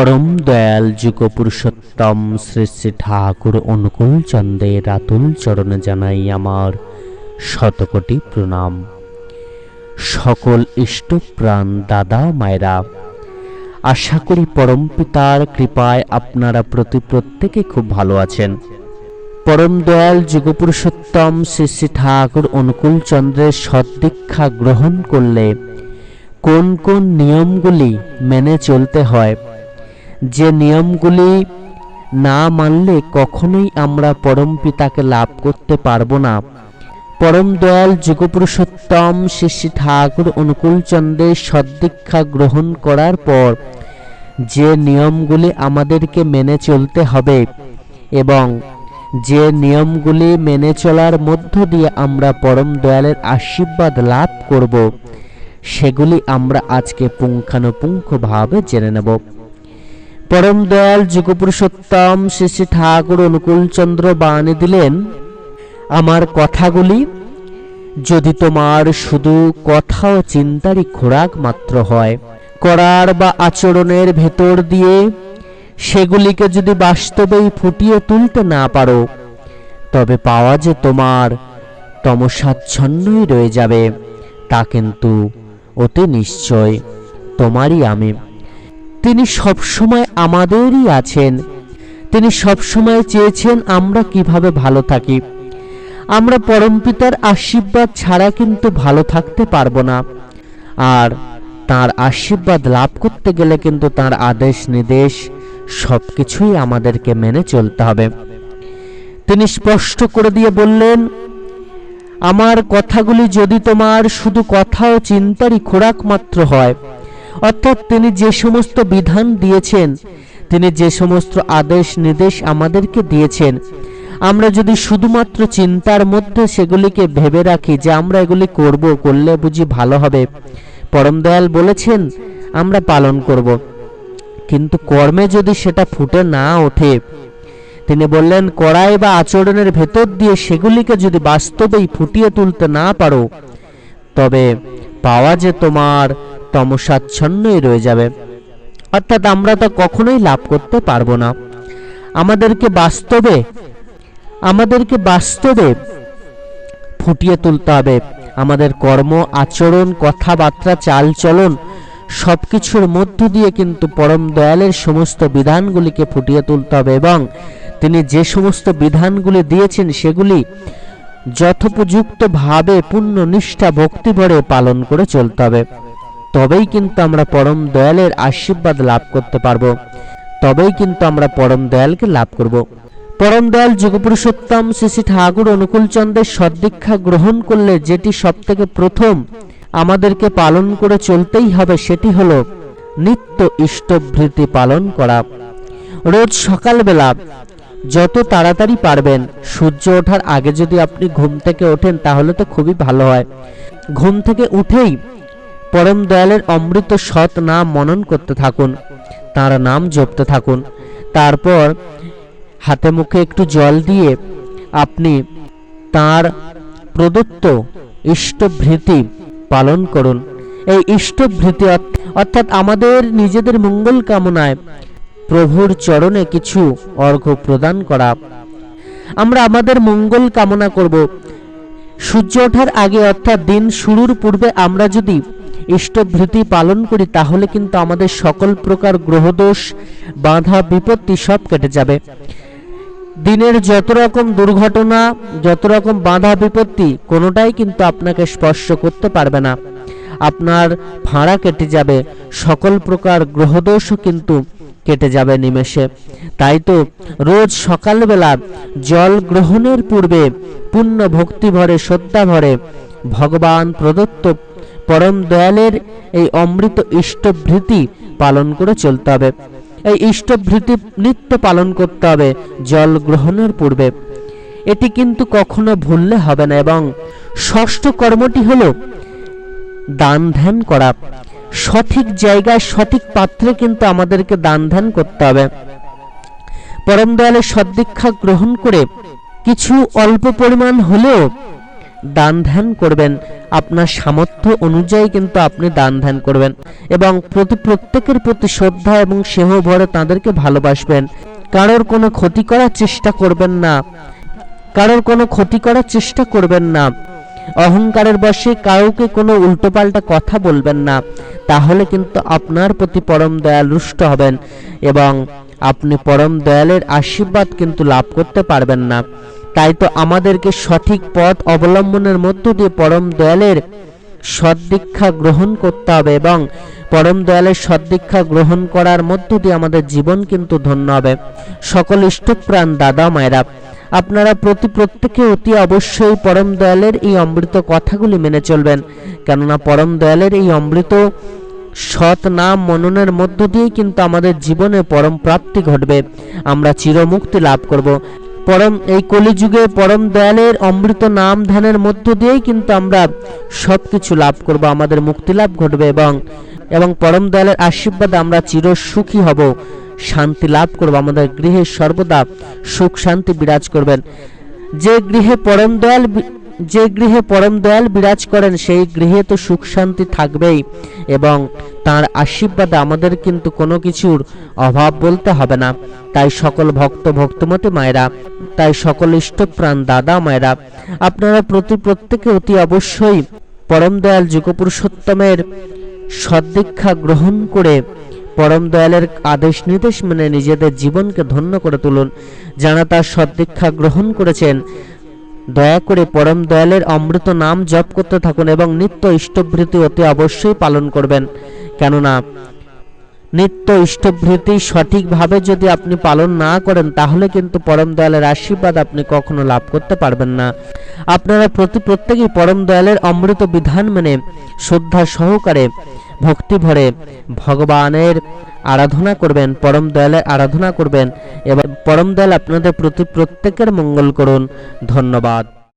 পরম দয়াল যুগ পুরুষোত্তম শ্রী শ্রী ঠাকুর অনুকূল চন্দ্রের আতুল চরণে জানাই আমার শতকোটি প্রণাম। সকল ইষ্টপ্রাণ দাদা মায়েরা, আশা করি পরম পিতার কৃপায় আপনারা প্রতি প্রত্যেকে খুব ভালো আছেন। পরম দয়াল যুগপুরুষোত্তম শ্রী শ্রী ঠাকুর অনুকূল চন্দ্রের সদ্দীক্ষা গ্রহণ করলে কোন কোন নিয়মগুলি মেনে চলতে হয় যে নিয়মগুলি না মানলে কখনোই আমরা পরম পিতাকে লাভ করতে পারব না। পরম দয়াল যুগপুরুষোত্তম শ্রী ঠাকুর অনুকূল চন্দ্রের সদ্দীক্ষা গ্রহণ করার পর যে নিয়মগুলি আমাদেরকে মেনে চলতে হবে এবং যে নিয়মগুলি মেনে চলার মধ্য দিয়ে আমরা পরম দয়ালের আশীর্বাদ লাভ করব, সেগুলি আমরা আজকে পুঙ্খানুপুঙ্খভাবে জেনে নেব। পরম দয়াল যুগপুরুষোত্তম শ্রী শ্রী ঠাকুর অনুকূল চন্দ্র বাণী দিলেন, আমার কথাগুলি যদি তোমার শুধু কথা ও চিন্তারই খোরাক মাত্র হয়, করার বা আচরণের ভেতর দিয়ে সেগুলিকে যদি বাস্তবেই ফুটিয়ে তুলতে না পারো, তবে পাওয়া যে তোমার তমসাচ্ছন্নই রয়ে যাবে, তা কিন্তু অতি নিশ্চয় তোমারই আমি। তিনি সবসময় আমাদেরই আছেন। তিনি সবসময় চেয়েছেন আমরা কীভাবে ভালো থাকি। আমরা পরমপিতার আশীর্বাদ ছাড়া কিন্তু ভালো থাকতে পারব না। আর তার আশীর্বাদ লাভ করতে গেলে কিন্তু তার আদেশ নির্দেশ সব কিছুই আমাদেরকে মেনে চলতে হবে। তিনি স্পষ্ট করে দিয়ে বললেন, আমার কথাগুলি যদি তোমার শুধু কথা ও চিন্তারই খোরাক মাত্র হয় অর্থাৎ তিনি যে সমস্ত বিধান দিয়েছেন, তিনি যে সমস্ত আদেশ নির্দেশ আমাদেরকে দিয়েছেন। আমরা যদি শুধুমাত্র চিন্তার মধ্যে সেগুলিকে ভেবে রাখি যে আমরা এগুলি করব, করলে বুঝি ভালো হবে। পরম দয়াল বলেছেন, আমরা পালন করব। কিন্তু কর্মে যদি সেটা ফুটে না ওঠে, তিনি বললেন, কড়াই বা আচরণের ভেতর দিয়ে সেগুলিকে যদি বাস্তবেই ফুটিয়ে তুলতে না পারো, তবে পাওয়া যে তোমার তমসাচ্ছন্নই রয়ে যাবে। অর্থাৎ আমরা তো কখনোই লাভ করতে পারব না। আমাদেরকে বাস্তবে আমাদেরকে বাস্তবে ফুটিয়ে তুলতে হবে। আমাদের কর্ম, আচরণ, কথাবার্তা, চালচলন সব কিছুর মধ্য দিয়ে কিন্তু পরম দয়ালের সমস্ত বিধানগুলিকে ফুটিয়ে তুলতে হবে এবং তিনি যে সমস্ত বিধানগুলি দিয়েছেন সেগুলি যথোপযুক্তভাবে পূর্ণ নিষ্ঠা ভক্তি ভরে পালন করে চলতে হবে। তবেই কিন্তু আমরা পরম দয়ালের আশীর্বাদ লাভ করতে পারব। তবেই কিন্তু আমরা পরম দয়ালকে লাভ করব। পরম দয়াল যুগপুরুষোত্তম শ্রী শ্রী ঠাকুর অনুকূল চন্দ্রের সদ্দীক্ষা গ্রহণ করলে যেটি সব থেকে প্রথম আমাদেরকে পালন করে চলতেই হবে সেটি হলো নিত্য ইষ্টভৃতি পালন করা। রোজ সকালবেলা যত তাড়াতাড়ি পারবেন, সূর্য ওঠার আগে যদি আপনি ঘুম থেকে ওঠেন তাহলে তো খুবই ভালো হয়। ঘুম থেকে উঠেই পরম দয়ালের অমৃত সৎ নাম মনন করতে থাকুন, তার নাম জপতে থাকুন। তারপর হাতে মুখে একটু জল দিয়ে আপনি তার প্রদত্ত ইষ্টভৃতি পালন করুন। এই ইষ্টভৃতি অর্থাৎ আমাদের নিজেদের মঙ্গল কামনায় প্রভুর চরণে কিছু অর্ঘ্য প্রদান করা। আমরা আমাদের মঙ্গল কামনা করব। সূর্য ওঠার আগে অর্থাৎ দিন শুরুর পূর্বে আমরা যদি ইষ্টভৃতি পালন করি, তাহলে কিন্তু আমাদের সকল প্রকার গ্রহদোষ, বাধা, বিপত্তি সব কেটে যাবে। দিনের যত রকম দুর্ঘটনা, যত রকম বাধা, বিপত্তি, কোনোটাই কিন্তু আপনাকে স্পর্শ করতে পারবে না। আপনার ভাড়া কেটে যাবে। সকল প্রকার গ্রহদোষও কিন্তু কেটে যাবে নিমেষে। তাই তো রোজ সকালবেলা জল গ্রহণের পূর্বে পূর্ণ ভক্তি ভরে, শ্রদ্ধা ভরে ভগবান প্রদত্ত পরম দয়ালের এই অমৃত ইষ্টভৃতি পালন করে চলতে হবে। এই ইষ্টভৃতি নিত্য পালন করতে হবে জল গ্রহণের পূর্বে। এটি কিন্তু কখনো ভুললে হবে না এবং ষষ্ঠ কর্মটি হলো দান ধ্যান করা। সঠিক জায়গায় সঠিক পাত্রে কিন্তু আমাদেরকে দান ধ্যান করতে হবে। পরম দয়ালের সদ্দীক্ষা গ্রহণ করে কিছু অল্প পরিমাণ হলেও দান ধ্যান করবেন। আপনার সামর্থ্য অনুযায়ী কিন্তু আপনি দান ধ্যান করবেন এবং প্রতি প্রত্যেকের প্রতি শ্রদ্ধা এবং সেহ ভরে তাদেরকে ভালোবাসবেন। কারোর কোনো ক্ষতি করার চেষ্টা করবেন না। কারোর কোনো ক্ষতি করার চেষ্টা করবেন না। অহংকারের বশে কাউকে কোনো উল্টোপাল্টা কথা বলবেন না, তাহলে কিন্তু আপনার প্রতি পরম দয়াল হবেন এবং আপনি পরম দয়ালের আশীর্বাদ কিন্তু লাভ করতে পারবেন না। তাই তো আমাদেরকে সঠিক পথ অবলম্বনের মধ্য দিয়ে পরম দয়ালের সদ্দীক্ষা গ্রহণ করতে হবে এবং পরম দয়ালের সদ্দীক্ষা গ্রহণ করার মধ্য দিয়ে আমাদের জীবন কিন্তু ধন্য হবে। সকল ইষ্টপ্রাণ দাদা মায়েরা আপনারা প্রতি প্রত্যেকে অতি অবশ্যই পরম দয়ালের এই অমৃত কথাগুলি মেনে চলবেন। কেননা পরম দয়ালের এই অমৃত সৎ নাম মননের মধ্য দিয়েই কিন্তু আমাদের জীবনে পরম প্রাপ্তি ঘটবে। আমরা চিরমুক্তি লাভ করব। পরম, এই কলিযুগে পরম দয়ালের অমৃত নাম ধ্যানের মধ্য দিয়েই কিন্তু আমরা সব কিছু লাভ করব, আমাদের মুক্তি লাভ ঘটবে এবং এবং পরম দয়ালের আশীর্বাদে আমরা চির সুখী হব। শান্তি লাভ করব, আমাদের গৃহে সর্বদা সুখ, শান্তি বিরাজ করবেন। যে গৃহে পরম দয়াল যে গৃহে পরম দয়াল বিরাজ করেন, সেই গৃহে তো সুখ, শান্তি থাকবেই এবং তার আশীর্বাদে আমাদের কিন্তু কোনো কিছুর অভাব বলতে হবে না। তাই সকল ভক্ত, ভক্তমতী মায়েরা, তাই সকল ইষ্টপ্রাণ দাদা মায়েরা, আপনারা প্রতি প্রত্যেকে অতি অবশ্যই পরম দয়াল যুগপুরুষোত্তমের সদ্দীক্ষা গ্রহণ করে পরম দয়ালের আদেশ নির্দেশ মেনে নিজেদের জীবনকে ধন্য করে তুলুন, যারা তার সদ্দীক্ষা গ্রহণ করেছেন। দয়া করে পরম দয়ালের অমৃত নাম জপ করতে থাকুন এবং নিত্য ইষ্টভৃতি অতি অবশ্যই পালন করবেন। কেননা, নিত্য ইষ্টভৃতি সঠিকভাবে যদি আপনি পালন না করেন, তাহলে কিন্তু পরম দয়ালের আশীর্বাদ আপনি কখনো লাভ করতে পারবেন না। আপনারা প্রতি প্রত্যেকেই পরম দয়ালের অমৃত বিধান মেনে, শ্রদ্ধা সহকারে ভক্তি ভরে ভগবানের আরাধনা করবেন, পরম দয়ালের আরাধনা করবেন। এবং পরম দয়াল আপনাদের প্রতি প্রত্যেকের মঙ্গল করুন। ধন্যবাদ।